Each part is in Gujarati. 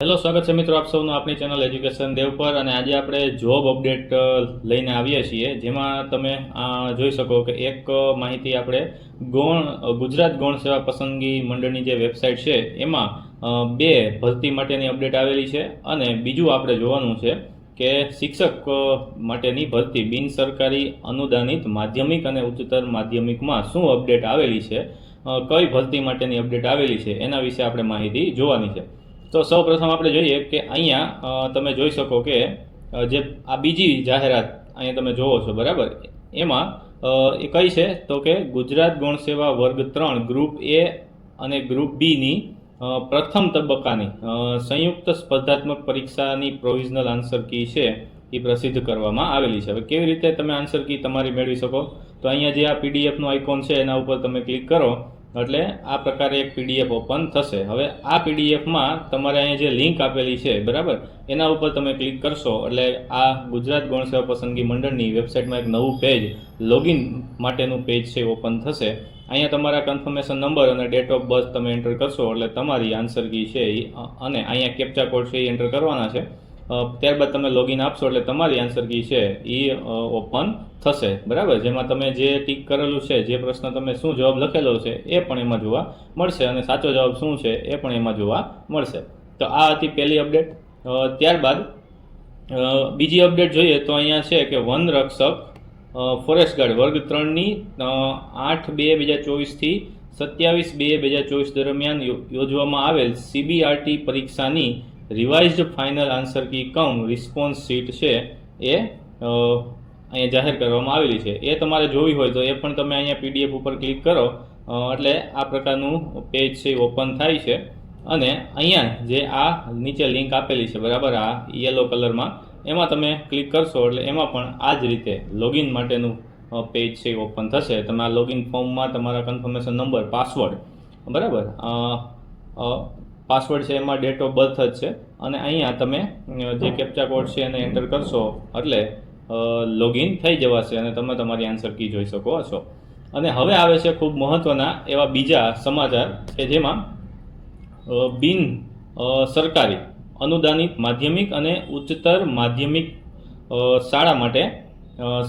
હેલો, સ્વાગત છે મિત્રો આપ સૌનું આપણી ચેનલ એજ્યુકેશન દેવ પર અને આજે આપણે જોબ અપડેટ લઈને આવીએ છીએ, જેમાં તમે જોઈ શકો કે એક માહિતી આપણે ગૌણ ગુજરાત ગૌણ સેવા પસંદગી મંડળની જે વેબસાઇટ છે, એમાં બે ભરતી માટેની અપડેટ આવેલી છે અને બીજું આપણે જોવાનું છે કે શિક્ષક માટેની ભરતી બિન સરકારી, અનુદાનિત, માધ્યમિક અને ઉચ્ચતર માધ્યમિકમાં શું અપડેટ આવેલી છે કઈ ભરતી માટેની અપડેટ આવેલી છે, એના વિશે આપણે માહિતી જોવાની છે. તો સૌ પ્રથમ આપણે જોઈએ કે અહીંયા તમે જોઈ શકો કે જે આ બીજી જાહેરાત અહીંયા તમે જોવો છો, બરાબર? એમાં એ કઈ છે? તો કે ગુજરાત ગૌણ સેવા વર્ગ ત્રણ, ગ્રુપ એ અને ગ્રુપ બીની પ્રથમ તબક્કાની સંયુક્ત સ્પર્ધાત્મક પરીક્ષાની પ્રોવિઝનલ આન્સર કી છે, એ પ્રસિદ્ધ કરવામાં આવેલી છે. હવે કેવી રીતે તમે આન્સર કી તમારી મેળવી શકો? તો અહીંયા જે આ પીડીએફનો આઇકોન છે, એના ઉપર તમે ક્લિક કરો. એટલે આ પ્રકારે એક પીડીએફ ઓપન થશે. હવે આ પીડીએફમાં તમારે અહીંયા જે લિંક આપેલી છે, બરાબર? એના ઉપર તમે ક્લિક કરશો એટલે આ ગુજરાત ગૌણ સેવા પસંદગી મંડળની વેબસાઇટમાં એક નવું પેજ લોગિન માટેનું પેજ છે ઓપન થશે. અહીંયા તમારા કન્ફર્મેશન નંબર અને ડેટ ઓફ બર્થ તમે એન્ટર કરશો એટલે તમારી આન્સર કી છે અને અહીંયા કેપ્ચા કોડ છે એ એન્ટર કરવાના છે. ત્યારબાદ તમે લોગિન આપશો એટલે તમારી આન્સર કી છે એ ઓપન થશે. બરાબર? જેમાં તમે જે ટીક કરેલું છે, જે પ્રશ્ન તમે શું જવાબ લખેલો છે, એ પણ એમાં જોવા મળશે અને સાચો જવાબ શું છે, એ પણ એમાં જોવા મળશે. તો આ હતી પહેલી અપડેટ ત્યારબાદ બીજી અપડેટ જોઈએ તો અહીંયા છે કે વન રક્ષક ફોરેસ્ટ ગાર્ડ વર્ગ ત્રણની આઠ બે બે હજાર ચોવીસથી સત્યાવીસ બે બે હજાર ચોવીસ દરમિયાન યોજવામાં આવેલ સીબીઆરટી પરીક્ષાની revised final answer key cum response sheet છે એ અહીંયા જાહેર કરવામાં આવેલી છે. એ તમારે જોવી હોય તો એ પણ તમે અહીંયા પીડીએફ ઉપર ક્લિક કરો. એટલે આ પ્રકારનું પેજ છે ઓપન થાય છે. અને અહીંયા જે આ નીચે લિંક આપેલી છે, બરાબર, આ યલો કલરમાં એમાં તમે ક્લિક કરશો એટલે એમાં પણ આ જ રીતે લોગિન માટેનું પેજ છે ઓપન થશે. તમે આ લોગિન ફોર્મમાં તમારા કન્ફર્મેશન નંબર પાસવર્ડ બરાબર પાસવર્ડ છે એમાં ડેટ ઓફ બર્થ જ છે. અને અહીંયા તમે જે કેપ્ચા કોડ છે એને એન્ટર કરશો, એટલે લોગિન થઈ જવાશે અને તમે તમારી આન્સર કી જોઈ શકો છો અને હવે આવે છે ખૂબ મહત્વના એવા બીજા સમાચાર કે જેમાં બિન સરકારી, અનુદાનિત માધ્યમિક અને ઉચ્ચતર માધ્યમિક શાળા માટે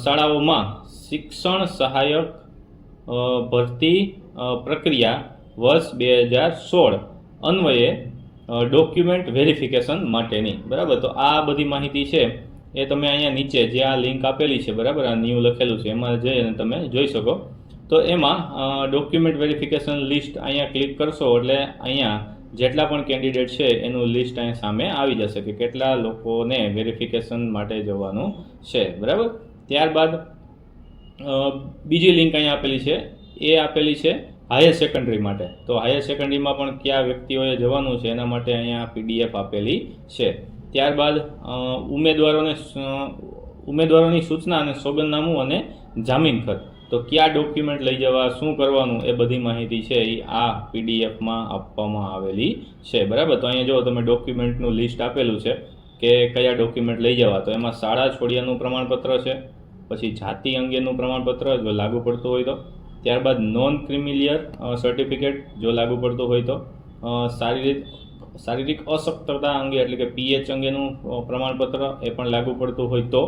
શાળાઓમાં શિક્ષણ સહાયક ભરતી પ્રક્રિયા વર્ષ બે હજાર સોળ અન્વયે ડોક્યુમેન્ટ વેરિફિકેશન માટેની. બરાબર? તો આ બધી માહિતી છે એ તમે અહીંયા નીચે જે આ લિંક આપેલી છે, બરાબર? આ ન્યૂ લખેલું છે, એમાં જઈ અને તમે જોઈ શકો. તો એમાં ડોક્યુમેન્ટ વેરિફિકેશન લિસ્ટ અહીંયા ક્લિક કરશો એટલે અહીંયા જેટલા પણ કેન્ડિડેટ છે એનું લિસ્ટ અહીંયા સામે આવી જશે કે કેટલા લોકોને વેરિફિકેશન માટે જવાનું છે, બરાબર? ત્યારબાદ બીજી લિંક અહીંયા આપેલી છે. એ આપેલી છે હાયર સેકન્ડરી માટે. તો હાયર સેકન્ડરીમાં પણ કયા વ્યક્તિઓએ જવાનું છે એના માટે અહીંયા પીડીએફ આપેલી છે. ત્યારબાદ ઉમેદવારોને ઉમેદવારોની સૂચના અને સોગંદનામું અને જામીન ખત. તો કયા ડોક્યુમેન્ટ લઈ જવા, શું કરવાનું એ બધી માહિતી છે એ આ પીડીએફમાં આપવામાં આવેલી છે. બરાબર? તો અહીંયા જો તમે ડોક્યુમેન્ટનું લિસ્ટ આપેલું છે કે કયા ડોક્યુમેન્ટ લઈ જવા, તો એમાં શાળા છોડ્યાનું પ્રમાણપત્ર છે, પછી જાતિ અંગેનું પ્રમાણપત્ર જો લાગુ પડતું હોય તો. ત્યારબાદ નોન ક્રિમિલિયર સર્ટિફિકેટ જો લાગુ પડતું હોય તો. શારીરિક શારીરિક અશક્તતા અંગે એટલે કે પીએચ અંગેનું પ્રમાણપત્ર એ પણ લાગુ પડતું હોય તો.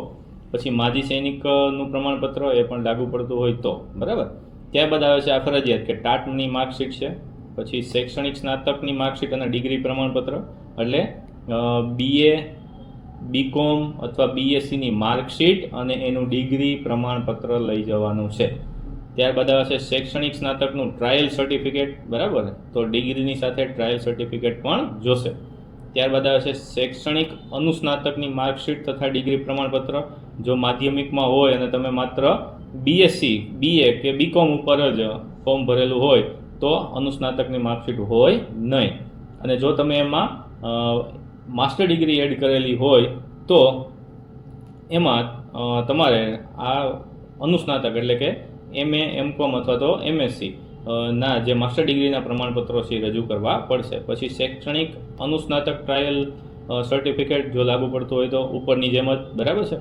પછી માજી સૈનિકનું પ્રમાણપત્ર એ પણ લાગુ પડતું હોય તો. બરાબર? ત્યારબાદ આવે છે આ ફરજિયાત કે ટાટની માર્કશીટ છે. પછી શૈક્ષણિક સ્નાતકની માર્કશીટ અને ડિગ્રી પ્રમાણપત્ર. એટલે બીએ બીકોમ અથવા બીએસસીની માર્કશીટ અને એનું ડિગ્રી પ્રમાણપત્ર લઈ જવાનું છે. ત્યારબાદ આવે છે શૈક્ષણિક સ્નાતકનું ટ્રાયલ સર્ટિફિકેટ બરાબર? તો ડિગ્રીની સાથે ટ્રાયલ સર્ટિફિકેટ પણ જોશે. ત્યારબાદ આવે છે શૈક્ષણિક અનુસ્નાતકની માર્કશીટ તથા ડિગ્રી પ્રમાણપત્ર. જો માધ્યમિકમાં હોય અને તમે માત્ર બીએસસી બીએ કે બીકોમ ઉપર જ ફોર્મ ભરેલું હોય, તો અનુસ્નાતકની માર્કશીટ હોય નહીં. અને જો તમે એમાં માસ્ટર ડિગ્રી એડ કરેલી હોય, તો એમાં તમારે આ અનુસ્નાતક એટલે કે એમએ એમકોમ અથવા તો એમએસસી ના, જે માસ્ટર ડિગ્રીના પ્રમાણપત્રો છે રજૂ કરવા પડશે. પછી શૈક્ષણિક અનુસ્નાતક ટ્રાયલ સર્ટિફિકેટ જો લાગુ પડતું હોય તો ઉપરની જેમ જ, બરાબર છે?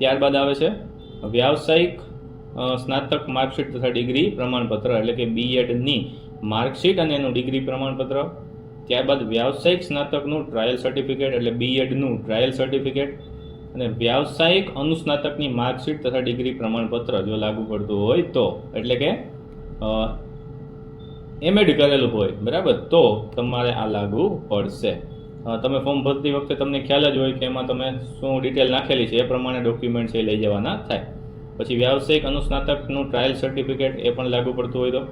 ત્યારબાદ આવે છે વ્યાવસાયિક સ્નાતક માર્કશીટ તથા ડિગ્રી પ્રમાણપત્ર, એટલે કે બીએડની માર્કશીટ અને એનું ડિગ્રી પ્રમાણપત્ર. ત્યારબાદ વ્યાવસાયિક સ્નાતકનું ટ્રાયલ સર્ટિફિકેટ એટલે બીએડનું ટ્રાયલ સર્ટિફિકેટ અને વ્યાવસાયિક અનુસ્નાતકની માર્કશીટ તથા ડિગ્રી પ્રમાણપત્ર જો લાગુ પડતું હોય તો, એટલે કે એમએડ કરેલું હોય, બરાબર? તો તમારે આ લાગુ પડશે. તમે ફોર્મ ભરતી વખતે તમને ખ્યાલ જ હોય કે એમાં તમે શું ડિટેલ નાખેલી છે, એ પ્રમાણે ડોક્યુમેન્ટ છે એ લઈ જવાના થાય. પછી વ્યાવસાયિક અનુસ્નાતકનું ટ્રાયલ સર્ટિફિકેટ એ પણ લાગુ પડતું હોય તો.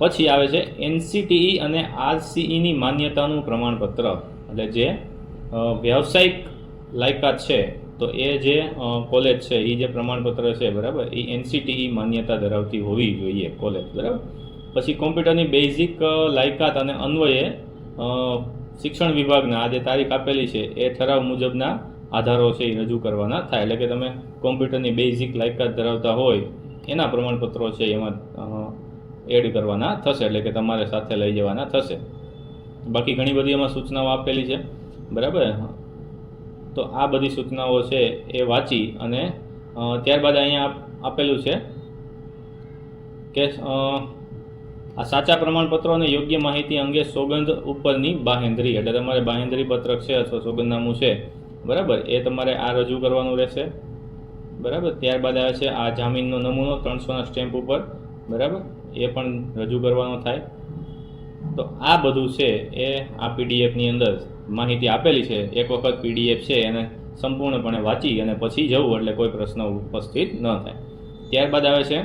પછી આવે છે એનસીટીઈ અને આરસીઈની માન્યતાનું પ્રમાણપત્ર. એટલે જે વ્યાવસાયિક લાયકાત છે તો એ જે કોલેજ છે એ જે પ્રમાણપત્ર છે, બરાબર એ એનસીટીઈ માન્યતા ધરાવતી હોવી જોઈએ કોલેજ બરાબર? પછી કોમ્પ્યુટરની બેઝિક લાયકાત અને અન્વયે શિક્ષણ વિભાગના આ જે તારીખ આપેલી છે, એ ઠરાવ મુજબના આધારો છે એ રજૂ કરવાના થાય. એટલે કે તમે કોમ્પ્યુટરની બેઝિક લાયકાત ધરાવતા હોય, એના પ્રમાણપત્રો છે, એમાં એડ કરવાના થશે. એટલે કે તમારે સાથે લઈ જવાના થશે. બાકી ઘણી બધી એમાં સૂચનાઓ આપેલી છે, બરાબર? તો આ બધી સૂચનાઓ છે એ વાંચી અને ત્યારબાદ અહીંયા આપ- આપેલું છે કે આ સાચા પ્રમાણપત્રો અને યોગ્ય માહિતી અંગે સોગંધ ઉપરની બાહેંધરી, એટલે તમારે બાહેંધરી પત્રક છે અથવા સોગંદનામું છે, બરાબર? એ તમારે આ રજૂ કરવાનું રહેશે, બરાબર? ત્યારબાદ આવે છે આ જામીનનો નમૂનો ત્રણસોના સ્ટેમ્પ ઉપર, બરાબર? એ પણ રજૂ કરવાનો થાય. તો આ બધું છે એ આ પીડીએફની અંદર માહિતી આપેલી છે, એક વખત પીડીએફ છે એને સંપૂર્ણપણે વાંચી અને પછી જવું એટલે કોઈ પ્રશ્ન ઉપસ્થિત ન થાય. ત્યારબાદ આવે છે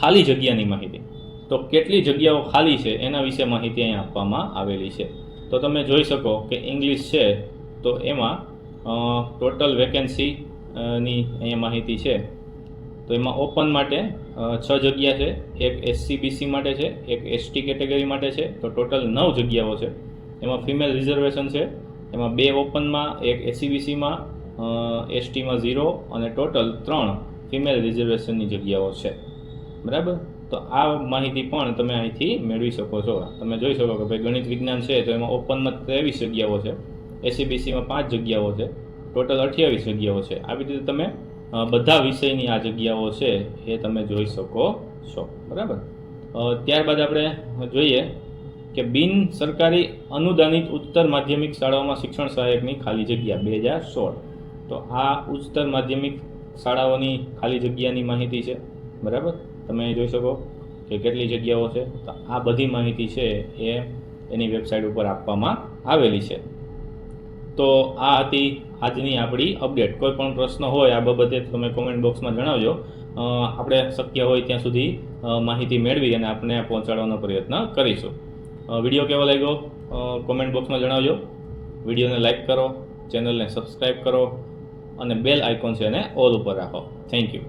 ખાલી જગ્યાની માહિતી. તો કેટલી જગ્યાઓ ખાલી છે એના વિશે માહિતી અહીંયા આપવામાં આવેલી છે. તો તમે જોઈ શકો કે ઇંગ્લિશ છે, તો એમાં ટોટલ વેકેન્સી ની અહીંયા માહિતી છે. તો એમાં ઓપન માટે છ જગ્યા છે, એક એસસી બીસી માટે છે, એક એસટી કેટેગરી માટે છે, તો ટોટલ નવ જગ્યાઓ છે. એમાં ફિમેલ રિઝર્વેશન છે. એમાં બે ઓપનમાં એક એસીબીસીમાં એસટીમાં ઝીરો અને ટોટલ ત્રણ ફિમેલ રિઝર્વેશનની જગ્યાઓ છે. બરાબર? તો આ માહિતી પણ તમે અહીંથી મેળવી શકો છો. તમે જોઈ શકો કે ભાઈ ગણિત વિજ્ઞાન છે તો એમાં ઓપનમાં ત્રેવીસ જગ્યાઓ છે. એસીબીસીમાં પાંચ જગ્યાઓ છે. ટોટલ અઠ્યાવીસ જગ્યાઓ છે. આવી રીતે તમે બધા વિષયની આ જગ્યાઓ છે એ તમે જોઈ શકો છો. બરાબર? ત્યારબાદ આપણે જોઈએ કે બિન સરકારી અનુદાનિત ઉચ્ચતર માધ્યમિક શાળાઓમાં શિક્ષણ સહાયકની ખાલી જગ્યા બે હજાર સોળ. તો આ ઉચ્ચતર માધ્યમિક શાળાઓની ખાલી જગ્યાની માહિતી છે? બરાબર? તમે જોઈ શકો કે કેટલી જગ્યાઓ છે. તો આ બધી માહિતી છે એ એની વેબસાઇટ ઉપર આપવામાં આવેલી છે. તો આ હતી આજની આપણી અપડેટ. કોઈ પણ પ્રશ્ન હોય આ બાબતે તમે કોમેન્ટ બોક્સમાં જણાવજો. આપણે શક્ય હોય ત્યાં સુધી માહિતી મેળવી અને આપણે પહોંચાડવાનો પ્રયત્ન કરીશું. વીડિયો કેવો લાગ્યો? કોમેન્ટ બોક્સમાં જણાવજો. વિડીયોને લાઈક કરો ચેનલને સબસ્ક્રાઈબ કરો, અને બેલ આઇકોન છે એને ઓલ ઉપર રાખો. Thank you